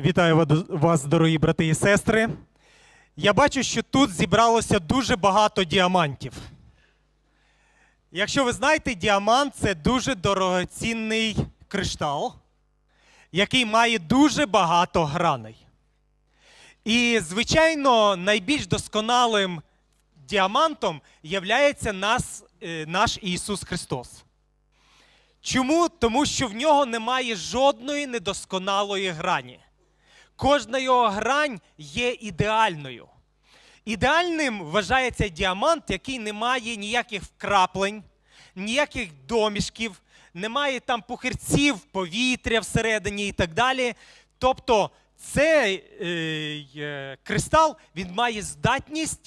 Вітаю вас, дорогі брати і сестри. Я бачу, що тут зібралося дуже багато діамантів. Якщо ви знаєте, діамант це дуже дорогоцінний криштал, який має дуже багато граней. І, звичайно, найбільш досконалим діамантом є е, наш Ісус Христос. Чому? Тому що в нього немає жодної недосконалої грані. Кожна його грань є ідеальною. Ідеальним вважається діамант, який не має ніяких вкраплень, ніяких домішків, немає там пухирців, повітря всередині і так далі. Тобто цей е, кристал він має здатність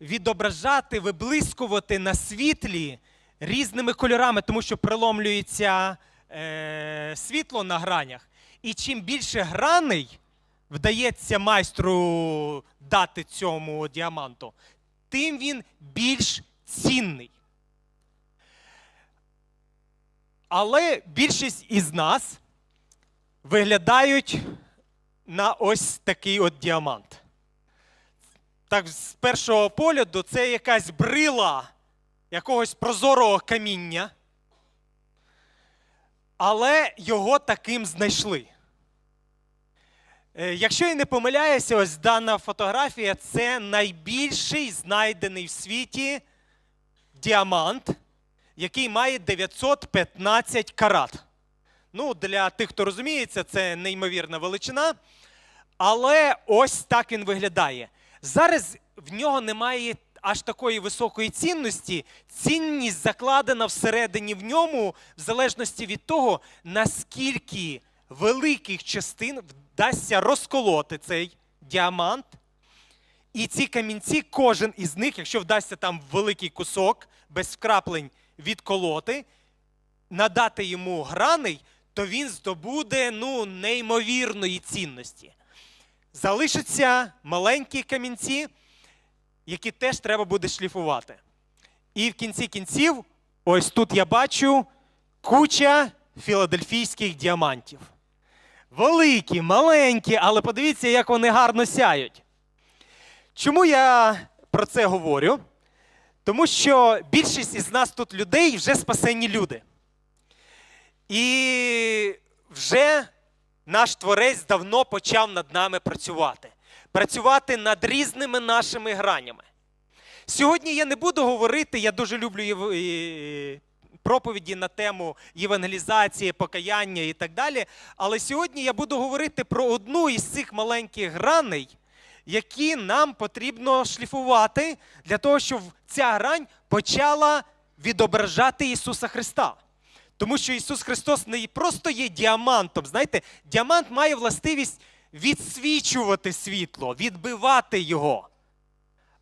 відображати, виблискувати на світлі різними кольорами, тому що приломлюється е, світло на гранях. І чим більше граней вдається майстру дати цьому діаманту, тим він більш цінний. Але більшість із нас виглядають на ось такий от діамант. Так, з першого погляду, це якась брила якогось прозорого каміння, але його таким знайшли. Е, Якщо я не помиляюся, ось дана фотографія це найбільший знайдений в світі діамант, який має 915 карат. Ну, для тих, хто розуміється, це неймовірна величина. Але ось так він виглядає. Зараз в нього немає аж такої високої цінності. Цінність закладена всередині в ньому, в залежності від того, наскільки великих частин вдасться розколоти цей діамант. І ці камінці, кожен із них, якщо вдасться там великий кусок без вкраплень відколоти, надати йому граней, то він здобуде ну, неймовірної цінності. Залишаться маленькі камінці, які теж треба буде шліфувати. І в кінці кінців, ось тут я бачу куча філадельфійських діамантів. Великі, маленькі, але подивіться, як вони гарно сяють. Чому я про це говорю? Тому що більшість із нас тут людей вже спасенні люди. І вже наш творець давно почав над нами працювати. Працювати над різними нашими гранями. Сьогодні я не буду говорити, я дуже люблю проповіді на тему євангелізації, покаяння і так далі. Але сьогодні я буду говорити про одну із цих маленьких граней, які нам потрібно шліфувати для того, щоб ця грань почала відображати Ісуса Христа. Тому що Ісус Христос не просто є діамантом. Знаєте, діамант має властивість відсвічувати світло, відбивати його.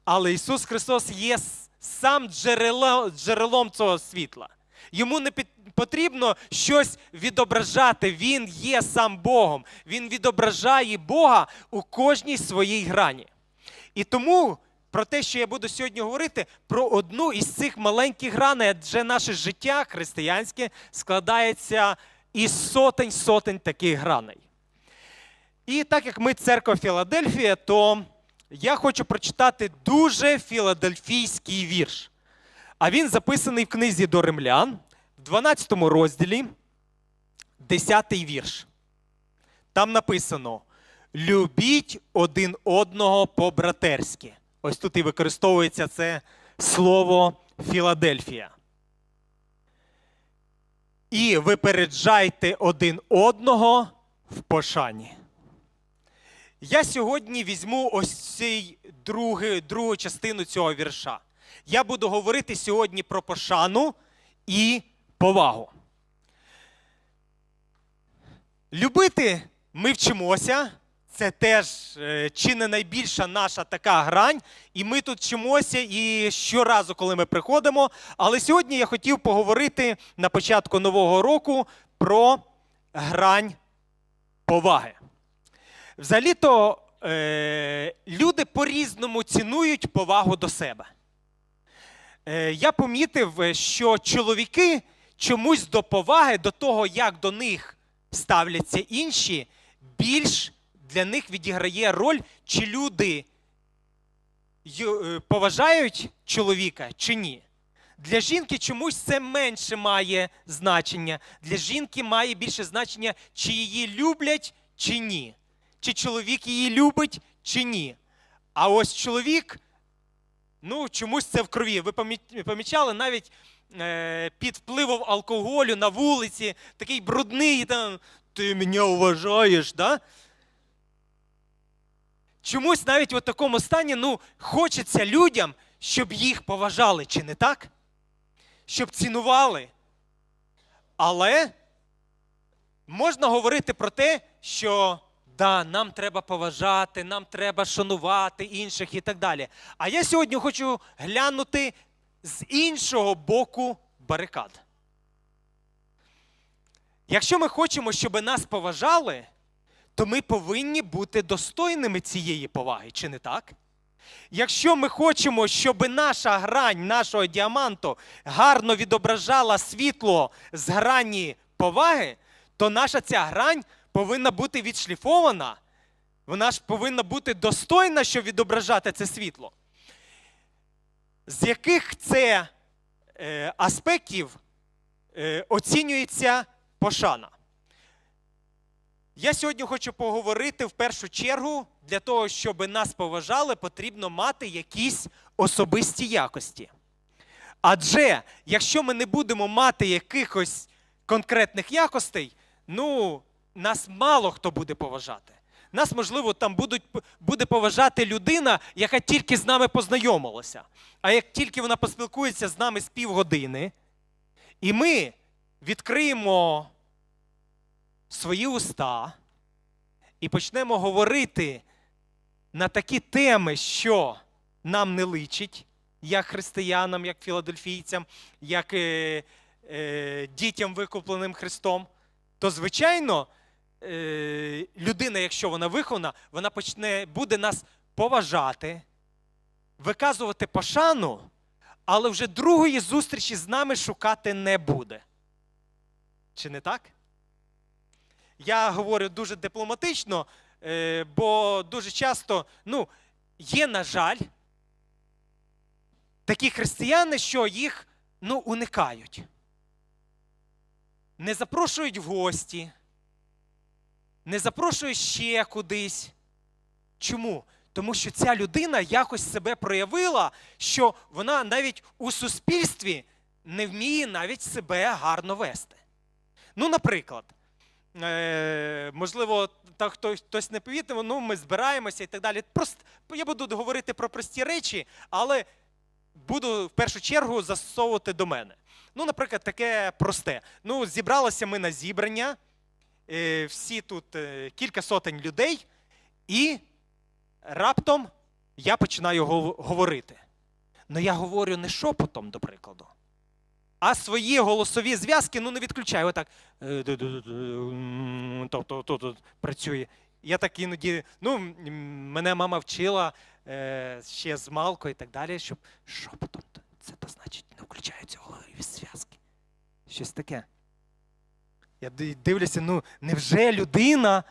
Але Ісус Христос є сам джерело, джерелом цього світла. Йому не потрібно щось відображати. Він є сам Богом. Він відображає Бога у кожній своїй грані. І тому про те, що я буду сьогодні говорити, про одну із цих маленьких граней, адже наше життя християнське складається із сотень сотень таких граней. І так як ми церква Філадельфія, то я хочу прочитати дуже філадельфійський вірш. А він записаний в книзі до римлян, в 12 розділі, 10 вірш. Там написано: Любіть один одного по-братерськи. Ось тут і використовується це слово Філадельфія. І випереджайте один одного в пошані. Я сьогодні візьму ось цей другий, другу частину цього вірша. Я буду говорити сьогодні про пошану і повагу. Любити ми вчимося. Це теж е, чи не найбільша наша така грань, і ми тут вчимося і щоразу, коли ми приходимо. Але сьогодні я хотів поговорити на початку нового року про грань поваги. Взагалі-то е, люди по-різному цінують повагу до себе. Е, я помітив, е, що чоловіки чомусь до поваги, до того, як до них ставляться інші, більш для них відіграє роль, чи люди е, поважають чоловіка чи ні. Для жінки чомусь це менше має значення. Для жінки має більше значення, чи її люблять, чи ні. Чи чоловік її любить, чи ні. А ось чоловік, ну, чомусь це в крові. Ви помічали навіть е, під впливом алкоголю на вулиці, такий брудний, там, ти мене вважаєш, да? Чомусь навіть в такому стані ну, хочеться людям, щоб їх поважали, чи не так? Щоб цінували. Але можна говорити про те, що да, нам треба поважати, нам треба шанувати інших і так далі. А я сьогодні хочу глянути з іншого боку барикад. Якщо ми хочемо, щоб нас поважали, то ми повинні бути достойними цієї поваги, чи не так? Якщо ми хочемо, щоб наша грань нашого діаманту гарно відображала світло з грані поваги, то наша ця грань повинна бути відшліфована. Вона ж повинна бути достойна, щоб відображати це світло. З яких це е, аспектів е, оцінюється пошана? Я сьогодні хочу поговорити в першу чергу для того, щоб нас поважали, потрібно мати якісь особисті якості. Адже якщо ми не будемо мати якихось конкретних якостей, ну, нас мало хто буде поважати. Нас, можливо, там будуть, буде поважати людина, яка тільки з нами познайомилася. А як тільки вона поспілкується з нами з півгодини, і ми відкриємо свої уста і почнемо говорити на такі теми, що нам не личить, як християнам, як філадельфійцям, як е, е, дітям, викупленим Христом, то, звичайно, людина, якщо вона вихована, вона почне, буде нас поважати, виказувати пошану, але вже другої зустрічі з нами шукати не буде. Чи не так? Я говорю дуже дипломатично, е, бо дуже часто ну, є, на жаль, такі християни, що їх ну, уникають. Не запрошують в гості, не запрошують ще кудись. Чому? Тому що ця людина якось себе проявила, що вона навіть у суспільстві не вміє навіть себе гарно вести. Ну, наприклад, е, можливо, так хтось, хтось не повітив, ну ми збираємося і так далі. Просто я буду говорити про прості речі, але буду в першу чергу застосовувати до мене. Ну, наприклад, таке просте. Ну, зібралися ми на зібрання, всі тут е, кілька сотень людей, і раптом я починаю говорити. Ну я говорю не шепотом, до прикладу, а свої голосові зв'язки ну, не відключаю. Отак. е, Тобто тут працює. Я так іноді, ну, мене мама вчила е, ще з малку і так далі, щоб шепотом. Це то значить не включаються голові зв'язки. Щось таке. Я дивлюся, ну, невже людина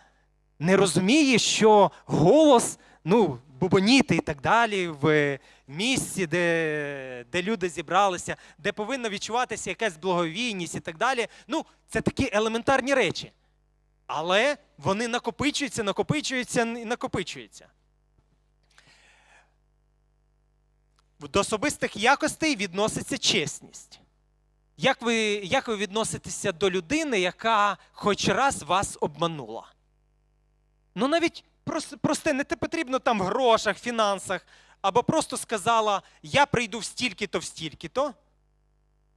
не розуміє, що голос, ну, бубоніти і так далі в місці, де, де люди зібралися, де повинна відчуватися якась благовійність і так далі. Ну, це такі елементарні речі. Але вони накопичуються, накопичуються і накопичуються. До особистих якостей відноситься чесність. Як ви, як ви відноситеся до людини, яка хоч раз вас обманула? Ну, навіть прос- просте, не те потрібно там в грошах, фінансах, або просто сказала, я прийду в стільки-то, в стільки-то,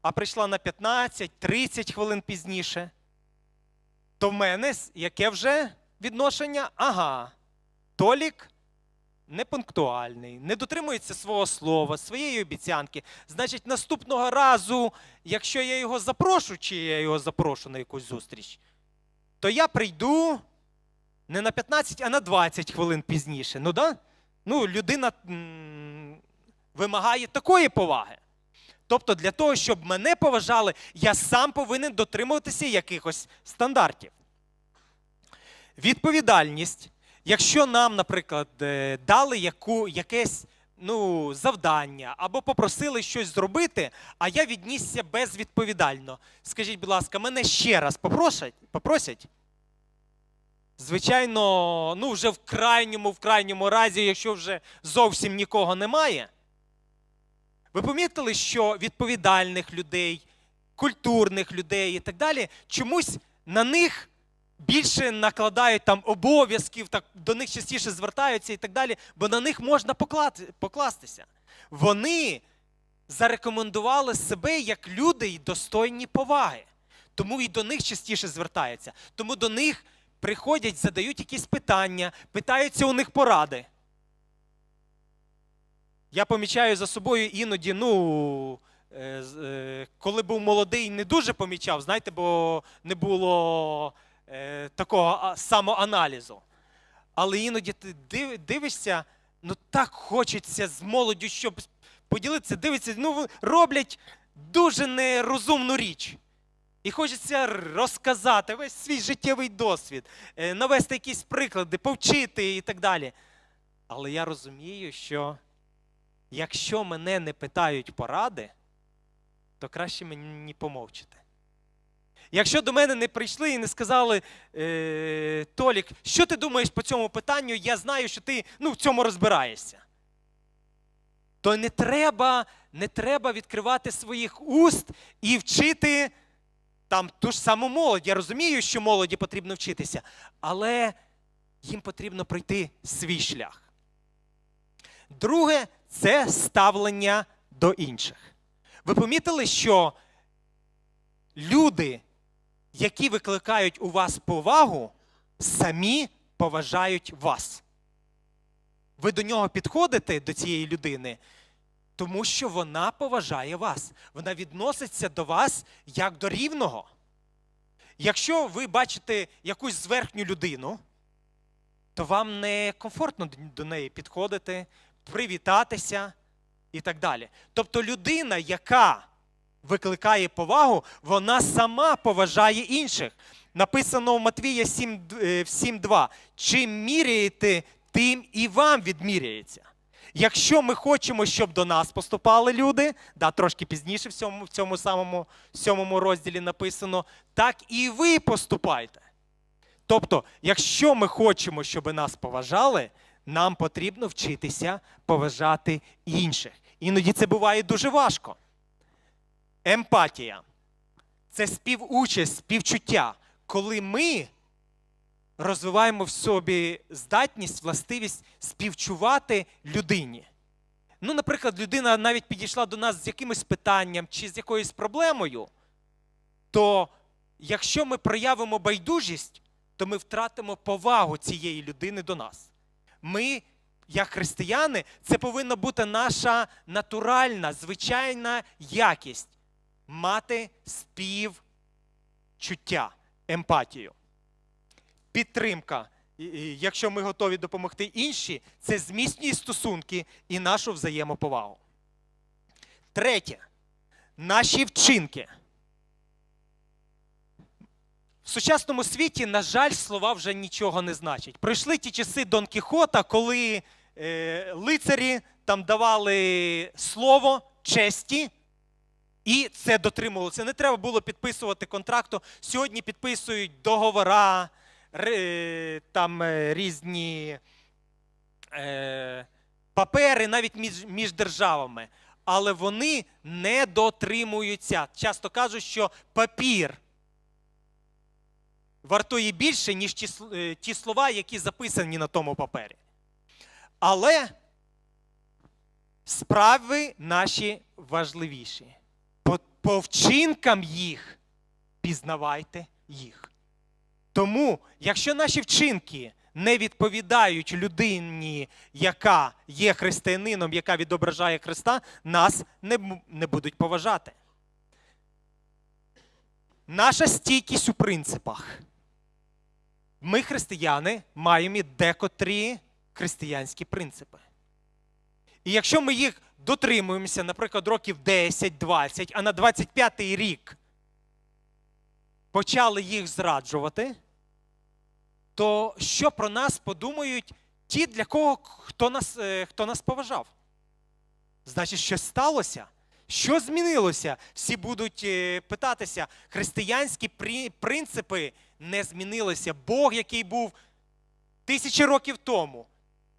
а прийшла на 15-30 хвилин пізніше. То в мене яке вже відношення? Ага, Толік непунктуальний, не дотримується свого слова, своєї обіцянки. Значить, наступного разу, якщо я його запрошу, чи я його запрошу на якусь зустріч, то я прийду не на 15, а на 20 хвилин пізніше. Ну, да? ну людина вимагає такої поваги. Тобто, для того, щоб мене поважали, я сам повинен дотримуватися якихось стандартів. Відповідальність якщо нам, наприклад, е, дали яку, якесь ну, завдання або попросили щось зробити, а я віднісся безвідповідально. Скажіть, будь ласка, мене ще раз попросять? попросять? Звичайно, ну вже в крайньому, в крайньому разі, якщо вже зовсім нікого немає. Ви помітили, що відповідальних людей, культурних людей і так далі, чомусь на них більше накладають там обов'язків, так до них частіше звертаються і так далі, бо на них можна покластися. Вони зарекомендували себе як люди й достойні поваги. Тому і до них частіше звертаються. Тому до них приходять, задають якісь питання, питаються у них поради. Я помічаю за собою іноді, ну, е, е, коли був молодий, не дуже помічав, знаєте, бо не було такого самоаналізу. Але іноді ти дивишся, ну так хочеться з молоддю, щоб поділитися, дивишся, ну роблять дуже нерозумну річ. І хочеться розказати весь свій життєвий досвід, е, навести якісь приклади, повчити і так далі. Але я розумію, що якщо мене не питають поради, то краще мені помовчити. Якщо до мене не прийшли і не сказали, е, Толік, що ти думаєш по цьому питанню, я знаю, що ти ну, в цьому розбираєшся. То не треба, не треба відкривати своїх уст і вчити там ту ж саму молодь. Я розумію, що молоді потрібно вчитися, але їм потрібно пройти свій шлях. Друге це ставлення до інших. Ви помітили, що люди, які викликають у вас повагу, самі поважають вас. Ви до нього підходите до цієї людини, тому що вона поважає вас. Вона відноситься до вас як до рівного. Якщо ви бачите якусь зверхню людину, то вам не комфортно до- неї підходити, привітатися і так далі. Тобто людина, яка викликає повагу, вона сама поважає інших. Написано в Матвія 7, е, 7.2. Чим міряєте, тим і вам відміряється. Якщо ми хочемо, щоб до нас поступали люди, да, трошки пізніше в цьому, в цьому самому сьомому розділі написано, так і ви поступайте. Тобто, якщо ми хочемо, щоб нас поважали, нам потрібно вчитися поважати інших. Іноді це буває дуже важко. Емпатія це співучасть, співчуття, коли ми розвиваємо в собі здатність, властивість співчувати людині. Ну, наприклад, людина навіть підійшла до нас з якимось питанням чи з якоюсь проблемою, то якщо ми проявимо байдужість, то ми втратимо повагу цієї людини до нас. Ми, як християни, це повинна бути наша натуральна, звичайна якість мати співчуття, емпатію. Підтримка. Якщо ми готові допомогти інші, це зміцнює стосунки і нашу взаємоповагу. Третє. Наші вчинки. В сучасному світі, на жаль, слова вже нічого не значать. Пройшли ті часи Дон Кіхота, коли е, лицарі там давали слово честі, і це дотримувалося. Не треба було підписувати контракту. Сьогодні підписують договора, там е, різні е, папери навіть між, між державами. Але вони не дотримуються. Часто кажуть, що папір вартує більше, ніж ті, е, ті слова, які записані на тому папері. Але справи наші важливіші. По, вчинкам їх пізнавайте їх. Тому, якщо наші вчинки не відповідають людині, яка є християнином, яка відображає Христа, нас не, не будуть поважати. Наша стійкість у принципах. Ми, християни, маємо і декотрі християнські принципи. І якщо ми їх дотримуємося, наприклад, років 10-20, а на 25-й рік почали їх зраджувати, то що про нас подумають ті, для кого хто нас, е, хто нас поважав? Значить, щось сталося. Що змінилося? Всі будуть е, питатися. Християнські принципи не змінилися. Бог, який був тисячі років тому,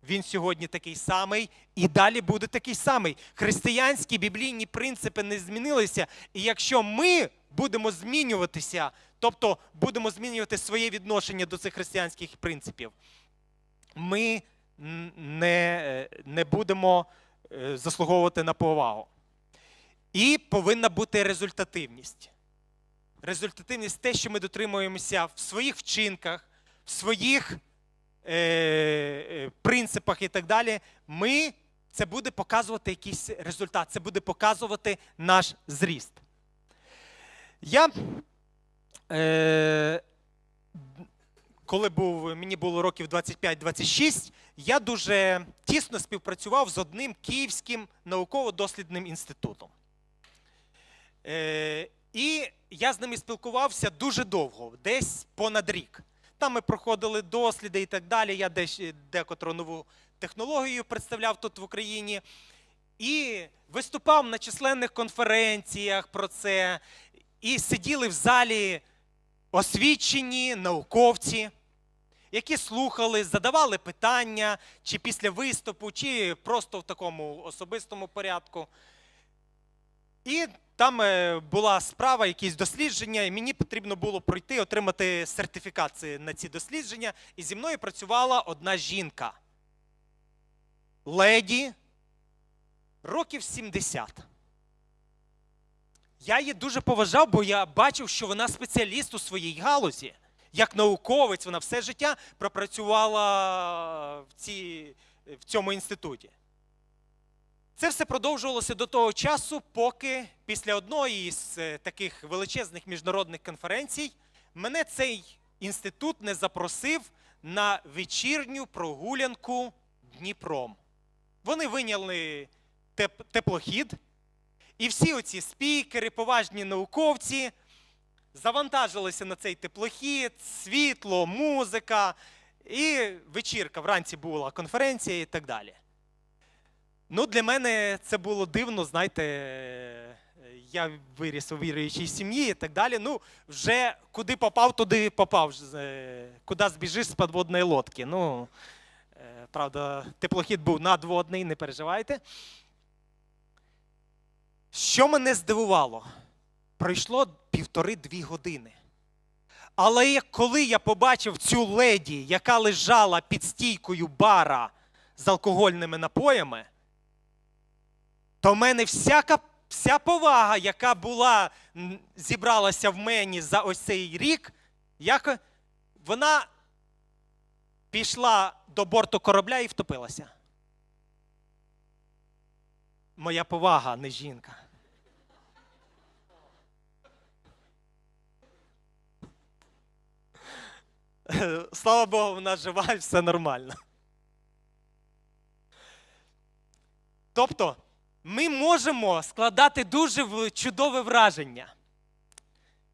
він сьогодні такий самий і далі буде такий самий. Християнські біблійні принципи не змінилися. І якщо ми будемо змінюватися, тобто будемо змінювати своє відношення до цих християнських принципів, ми не, е, не будемо е, заслуговувати на повагу. І повинна бути результативність. Результативність те, що ми дотримуємося в своїх вчинках, в своїх принципах і так далі. Ми це буде показувати якийсь результат, це буде показувати наш зріст. Я, е, коли був, мені було років 25-26, я дуже тісно співпрацював з одним київським науково-дослідним інститутом. Е, і я з ними спілкувався дуже довго, десь понад рік. Там ми проходили досліди і так далі. Я десь декотру нову технологію представляв тут в Україні. І виступав на численних конференціях про це. І сиділи в залі освічені науковці, які слухали, задавали питання, чи після виступу, чи просто в такому особистому порядку. І там е, була справа, якісь дослідження, і мені потрібно було пройти, отримати сертифікації на ці дослідження. І зі мною працювала одна жінка. Леді років 70. Я її дуже поважав, бо я бачив, що вона спеціаліст у своїй галузі. Як науковець, вона все життя пропрацювала в, цій, в цьому інституті. Це все продовжувалося до того часу, поки після одної з е, таких величезних міжнародних конференцій мене цей інститут не запросив на вечірню прогулянку Дніпром. Вони виняли теп- теплохід, і всі оці спікери, поважні науковці завантажилися на цей теплохід, світло, музика, і вечірка. Вранці була конференція і так далі. Ну, для мене це було дивно, знаєте, е, я виріс у віруючій сім'ї і так далі. Ну, вже куди попав, туди попав. Е, Куди збіжиш з підводної лодки. Ну, е, правда, теплохід був надводний, не переживайте. Що мене здивувало? Пройшло півтори-дві години. Але коли я побачив цю леді, яка лежала під стійкою бара з алкогольними напоями, то в мене всяка, вся повага, яка була, зібралася в мені за ось цей рік, як, вона пішла до борту корабля і втопилася. Моя повага, не жінка. Слава Богу, вона жива і все нормально. Тобто, ми можемо складати дуже чудове враження.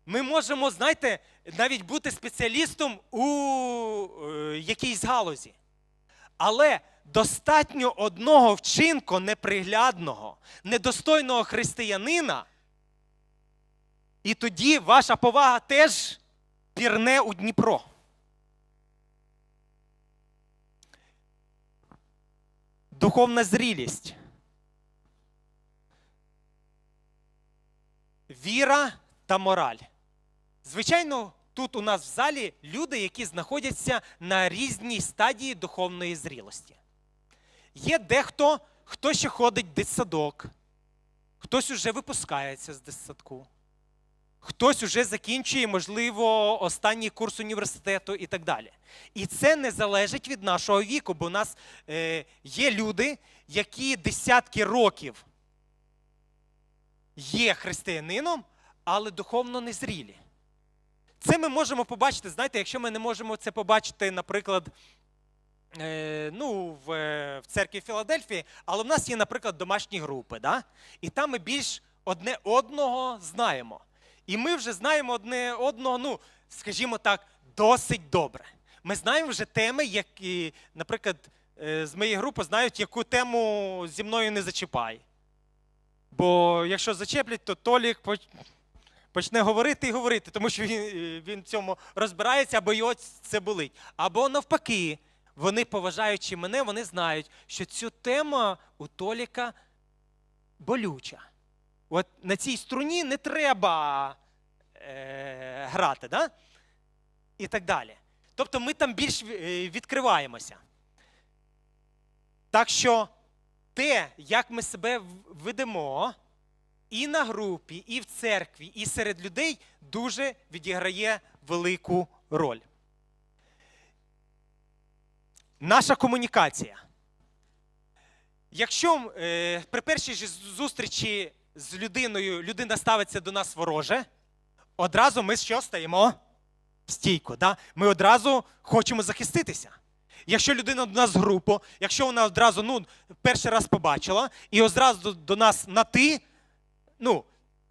Ми можемо, знаєте, навіть бути спеціалістом у е, якійсь галузі. Але достатньо одного вчинку неприглядного, недостойного християнина, і тоді ваша повага теж пірне у Дніпро. Духовна зрілість. Віра та мораль. Звичайно, тут у нас в залі люди, які знаходяться на різній стадії духовної зрілості. Є дехто, хто ще ходить в дитсадок, хтось уже випускається з дитсадку, хтось уже закінчує, можливо, останній курс університету і так далі. І це не залежить від нашого віку, бо у нас е, є люди, які десятки років є християнином, але духовно незрілі. Це ми можемо побачити, знаєте, якщо ми не можемо це побачити, наприклад, е, ну, в, е, в церкві Філадельфії, але в нас є, наприклад, домашні групи, да? і там ми більш одне одного знаємо. І ми вже знаємо одне одного, ну, скажімо так, досить добре. Ми знаємо вже теми, які, наприклад, е, з моєї групи знають, яку тему зі мною не зачіпай. Бо якщо зачеплять, то Толік почне говорити і говорити, тому що він, е, він в цьому розбирається, або його це болить. Або навпаки, вони, поважаючи мене, вони знають, що цю тему у Толіка болюча. От на цій струні не треба е, грати, да? і так далі. Тобто ми там більш е, відкриваємося. Так що те, як ми себе ведемо і на групі, і в церкві, і серед людей, дуже відіграє велику роль. Наша комунікація. Якщо е, при першій зустрічі з людиною людина ставиться до нас вороже, одразу ми що стаємо? В стійку. Да? Ми одразу хочемо захиститися. Якщо людина до нас групу, якщо вона одразу ну, перший раз побачила і одразу до, нас на ти, ну,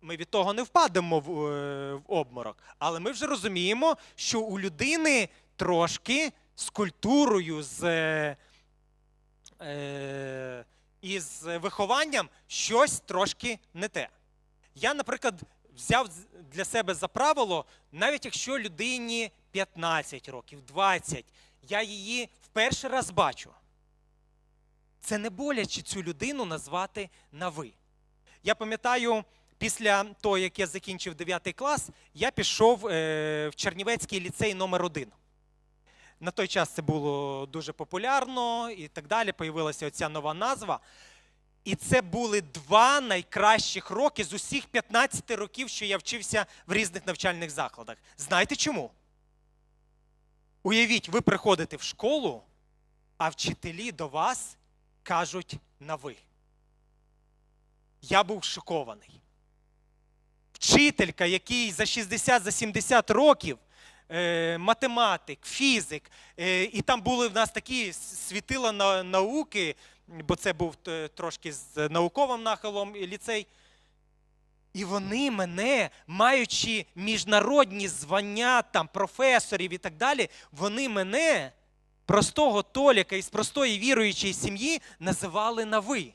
ми від того не впадемо в, е, в обморок. Але ми вже розуміємо, що у людини трошки з культурою, з, е, е, і з вихованням щось трошки не те. Я, наприклад, взяв для себе за правило, навіть якщо людині 15 років, 20, я її в перший раз бачу. Це не боляче цю людину назвати на ви. Я пам'ятаю, після того, як я закінчив 9 клас, я пішов е, в Чернівецький ліцей номер 1 На той час це було дуже популярно і так далі. Появилася оця нова назва. І це були два найкращих роки з усіх 15 років, що я вчився в різних навчальних закладах. Знаєте чому? Уявіть, ви приходите в школу, а вчителі до вас кажуть на ви. Я був шокований. Вчителька, який за 60-70 років, е, математик, фізик, е, і там були в нас такі світила на, науки, бо це був е, трошки з науковим нахилом ліцей. І вони мене, маючи міжнародні звання там, професорів і так далі, вони мене, простого Толіка із простої віруючої сім'ї, називали на ви.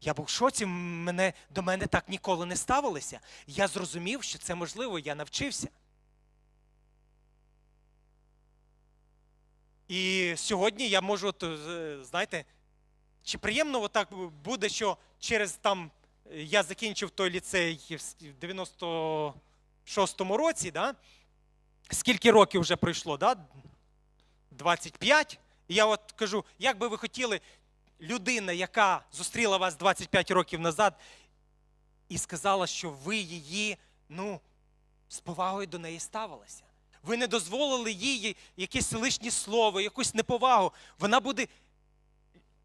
Я був в шоці, мене, до мене так ніколи не ставилися. Я зрозумів, що це можливо, я навчився. І сьогодні я можу, е, знаєте, чи приємно отак буде, що через там я закінчив той ліцей в 96-му році, да? скільки років вже пройшло? Да? 25. І я от кажу, як би ви хотіли, людина, яка зустріла вас 25 років назад, і сказала, що ви її, ну, з повагою до неї ставилися. Ви не дозволили їй якесь лишнє слово, якусь неповагу. Вона буде.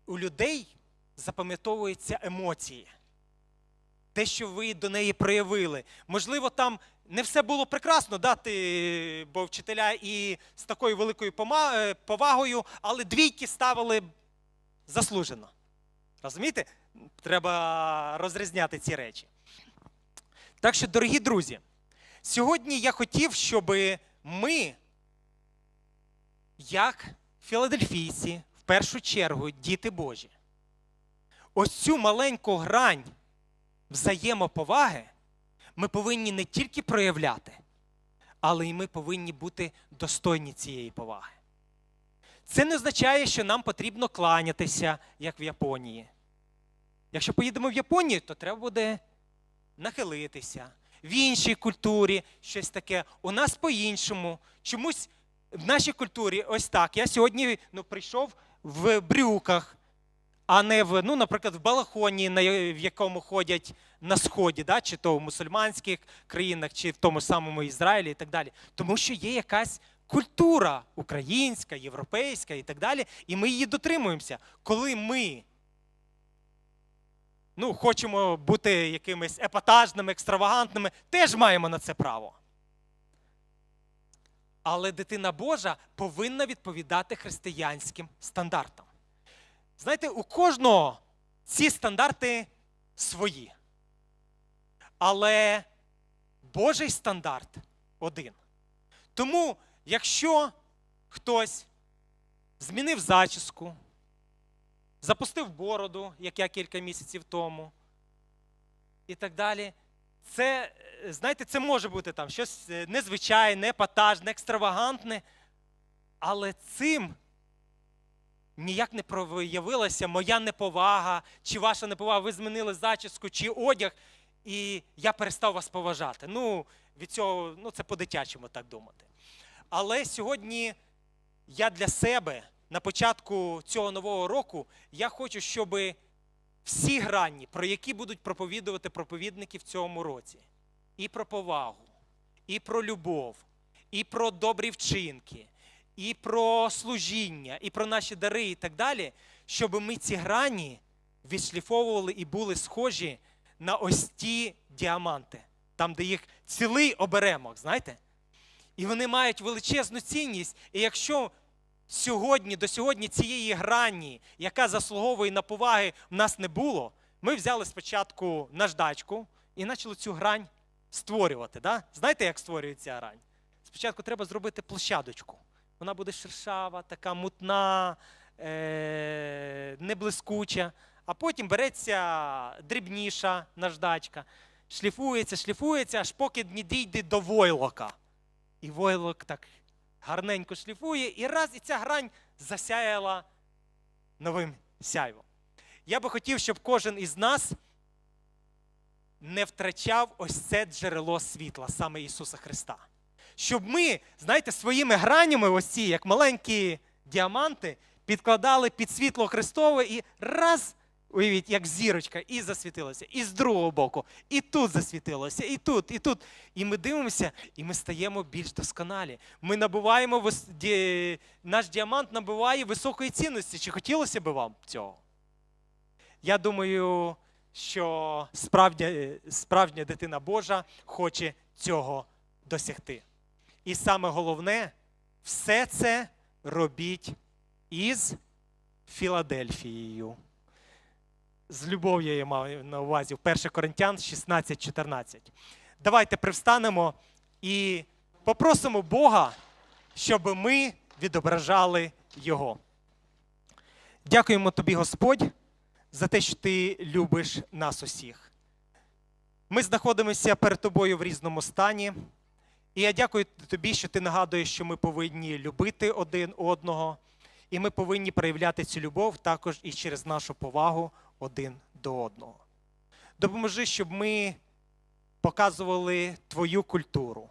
У людей запам'ятовуються емоції. Те, що ви до неї проявили. Можливо, там не все було прекрасно, да, ти, бо вчителя і з такою великою е, повагою, але двійки ставили заслужено. Розумієте? Треба розрізняти ці речі. Так що, дорогі друзі, сьогодні я хотів, щоб ми, як філадельфійці, в першу чергу, діти Божі, ось цю маленьку грань взаємоповаги ми повинні не тільки проявляти, але й ми повинні бути достойні цієї поваги. Це не означає, що нам потрібно кланятися, як в Японії. Якщо поїдемо в Японію, то треба буде нахилитися. В іншій культурі щось таке. У нас по-іншому. Чомусь в нашій культурі ось так. Я сьогодні ну, прийшов в брюках, а не в, ну, наприклад, в балахоні, в якому ходять на сході, да? чи то в мусульманських країнах, чи в тому самому Ізраїлі і так далі. Тому що є якась культура українська, європейська і так далі, і ми її дотримуємося. Коли ми ну, хочемо бути якимись епатажними, екстравагантними, теж маємо на це право. Але дитина Божа повинна відповідати християнським стандартам. Знаєте, у кожного ці стандарти свої. Але Божий стандарт один. Тому, якщо хтось змінив зачіску, запустив бороду, як я кілька місяців тому, і так далі, це, знаєте, це може бути там щось е, незвичайне, епатажне, екстравагантне, але цим ніяк не проявилася моя неповага, чи ваша неповага, ви змінили зачіску, чи одяг, і я перестав вас поважати. Ну, від цього, ну, це по-дитячому так думати. Але сьогодні я для себе на початку цього нового року я хочу, щоб всі грані, про які будуть проповідувати проповідники в цьому році, і про повагу, і про любов, і про добрі вчинки, і про служіння, і про наші дари, і так далі, щоб ми ці грані відшліфовували і були схожі на ось ті діаманти, там, де їх цілий оберемок, знаєте? І вони мають величезну цінність. І якщо сьогодні, до сьогодні цієї грані, яка заслуговує на поваги, в нас не було, ми взяли спочатку наждачку і почали цю грань створювати. Да? Знаєте, як створюється грань? Спочатку треба зробити площадочку. Вона буде шершава, така мутна, е- неблискуча. А потім береться дрібніша наждачка, шліфується, шліфується, аж поки не дійде до войлока. І войлок так гарненько шліфує, і раз і ця грань засяяла новим сяйвом. Я би хотів, щоб кожен із нас не втрачав ось це джерело світла, саме Ісуса Христа. Щоб ми, знаєте, своїми гранями, ось ці, як маленькі діаманти, підкладали під світло Христове і раз, уявіть, як зірочка, і засвітилося, і з другого боку, і тут засвітилося, і тут, і тут. І ми дивимося, і ми стаємо більш досконалі. Ми набуваємо наш діамант набуває високої цінності. Чи хотілося б вам цього? Я думаю, що справжня, справжня дитина Божа хоче цього досягти. І саме головне, все це робіть із Філадельфією. З любов'ю я маю на увазі в 1 Коринтян 16-14. Давайте привстанемо і попросимо Бога, щоб ми відображали Його. Дякуємо тобі, Господь, за те, що ти любиш нас усіх. Ми знаходимося перед тобою в різному стані. І я дякую тобі, що ти нагадуєш, що ми повинні любити один одного, і ми повинні проявляти цю любов також і через нашу повагу один до одного. Допоможи, щоб ми показували твою культуру,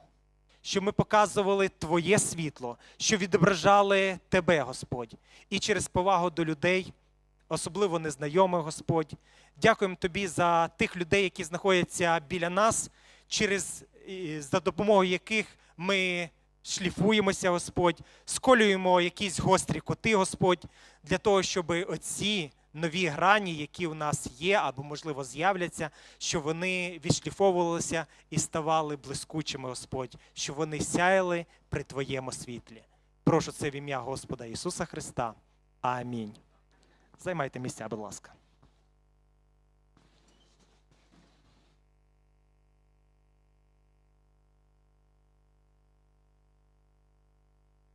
щоб ми показували Твоє світло, що відображали Тебе, Господь, і через повагу до людей, особливо незнайомих, Господь. Дякуємо Тобі за тих людей, які знаходяться біля нас, через, за допомогою яких ми шліфуємося, Господь, сколюємо якісь гострі коти, Господь, для того, щоб оці нові грані, які у нас є, або, можливо, з'являться, щоб вони відшліфовувалися і ставали блискучими, Господь, щоб вони сяяли при Твоєму світлі. Прошу це в ім'я Господа Ісуса Христа. Амінь. Займайте місця, будь ласка.